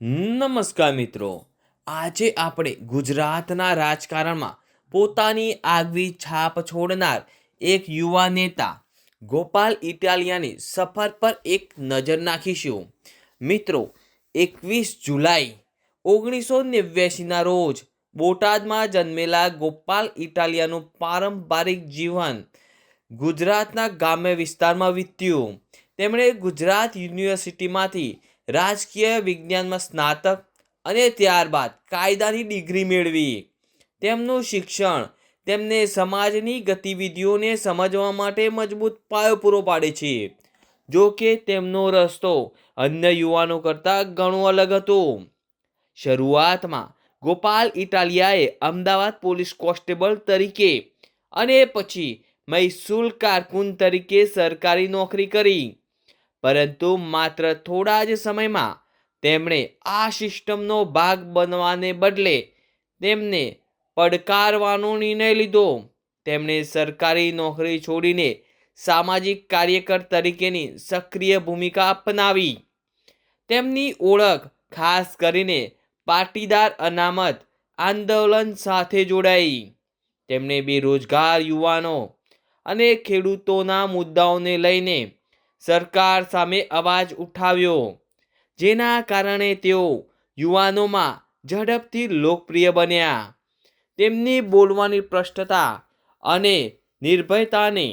નમસ્કાર મિત્રો. આજે આપણે ગુજરાતના રાજકારણમાં પોતાની આગવી છાપ છોડનાર એક યુવા નેતા ગોપાલ ઇટાલિયાની સફર પર એક નજર નાખીશું. મિત્રો, એકવીસ જુલાઈ ઓગણીસો નેવ્યાસીના રોજ બોટાદમાં જન્મેલા ગોપાલ ઇટાલિયાનું પારંપરિક જીવન ગુજરાતના ગ્રામ્ય વિસ્તારમાં વીત્યું. તેમણે ગુજરાત યુનિવર્સિટીમાંથી રાજકીય વિજ્ઞાનમાં સ્નાતક અને ત્યારબાદ કાયદાની ડિગ્રી મેળવી. તેમનું શિક્ષણ તેમને સમાજની ગતિવિધિઓને સમજવા માટે મજબૂત પાયો પૂરો પાડે છે. જો કે તેમનો રસ્તો અન્ય યુવાનો કરતાં ઘણો અલગ હતો. શરૂઆતમાં ગોપાલ ઇટાલિયાએ અમદાવાદ પોલીસ કોન્સ્ટેબલ તરીકે અને પછી મહેસૂલ કારકુન તરીકે સરકારી નોકરી કરી. પરંતુ માત્ર થોડા જ સમયમાં તેમણે આ સિસ્ટમનો ભાગ બનવાને બદલે તેમને પડકારવાનો નિર્ણય લીધો. તેમણે સરકારી નોકરી છોડીને સામાજિક કાર્યકર તરીકેની સક્રિય ભૂમિકા અપનાવી. તેમની ઓળખ ખાસ કરીને પાટીદાર અનામત આંદોલન સાથે જોડાઈ. તેમણે બેરોજગાર યુવાનો અને ખેડૂતોના મુદ્દાઓને લઈને સરકાર સામે અવાજ ઉઠાવ્યો. જેના કારણે તેઓ યુવાનોમાં ઝડપથી લોકપ્રિય બન્યા. તેમની બોલવાની સ્પષ્ટતા અને નિર્ભયતાને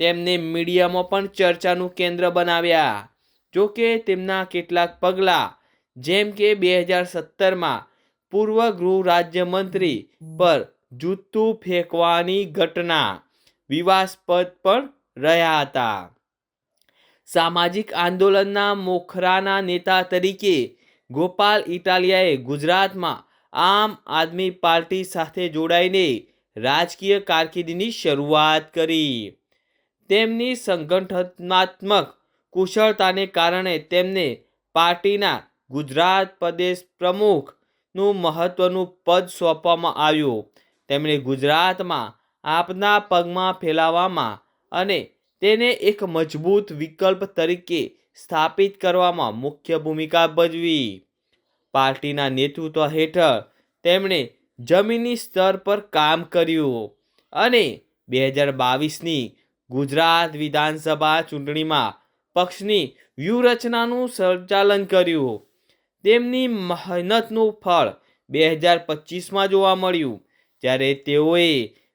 તેમને મીડિયામાં પણ ચર્ચાનું કેન્દ્ર બનાવ્યા. જો કે તેમના કેટલાક પગલાં, જેમ કે બે હજાર સત્તરમાં પૂર્વ ગૃહ રાજ્યમંત્રી પર જૂતું ફેંકવાની ઘટના વિવાસ્પદ પણ રહ્યા હતા. સામાજિક આંદોલનના મોખરાના નેતા તરીકે ગોપાલ ઇટાલિયાએ ગુજરાતમાં આમ આદમી પાર્ટી સાથે જોડાઈને રાજકીય કારકિર્દીની શરૂઆત કરી. તેમની સંગઠનાત્મક કુશળતાને કારણે તેમને પાર્ટીના ગુજરાત પ્રદેશ પ્રમુખનું મહત્વનું પદ સોંપવામાં આવ્યું. તેમણે ગુજરાતમાં આપના પગમાં ફેલાવવામાં અને તેને એક મજબૂત વિકલ્પ તરીકે સ્થાપિત કરવામાં મુખ્ય ભૂમિકા ભજવી. પાર્ટીના નેતૃત્વ હેઠળ તેમણે જમીની સ્તર પર કામ કર્યું અને બે હજાર બાવીસની ગુજરાત વિધાનસભા ચૂંટણીમાં પક્ષની વ્યૂહરચનાનું સંચાલન કર્યું. તેમની મહેનતનું ફળ બે હજાર પચીસમાં જોવા મળ્યું, જ્યારે તેઓએ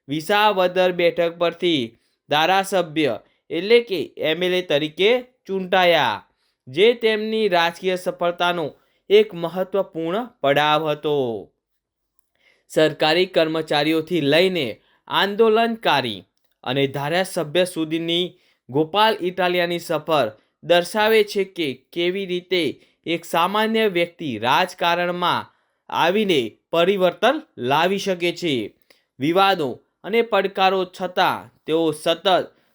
વિસાવદર બેઠક પરથી ધારાસભ્ય એટલે કે એમએલએ તરીકે ચૂંટાયા, જે તેમની રાજકીય સફળતાનો એક મહત્વપૂર્ણ પડાવ હતો. સરકારી કર્મચારીઓથી લઈને આંદોલનકારી અને ધારાસભ્ય સુધીની ગોપાલ ઇટાલિયાની સફર દર્શાવે છે કે કેવી રીતે એક સામાન્ય વ્યક્તિ રાજકારણમાં આવીને પરિવર્તન લાવી શકે છે. વિવાદો અને પડકારો છતાં તેઓ સતત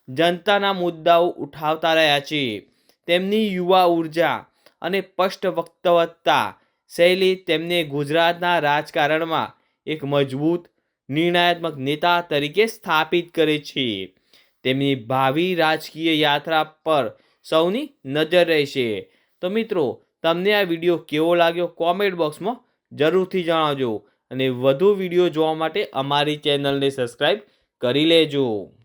જનતાના મુદ્દાઓ ઉઠાવતા રહ્યા છે. તેમની યુવા ઊર્જા અને સ્પષ્ટ વક્તવત્તા શૈલી તેમને ગુજરાતના રાજકારણમાં એક મજબૂત નિર્ણયાત્મક નેતા તરીકે સ્થાપિત કરે છે. તેમની ભાવિ રાજકીય યાત્રા પર સૌની નજર રહેશે. તો મિત્રો, તમને આ વીડિયો કેવો લાગ્યો કોમેન્ટ બોક્સમાં જરૂરથી જણાવજો અને વધુ વીડિયો જોવા માટે અમારી ચેનલને સબસ્ક્રાઈબ કરી લેજો.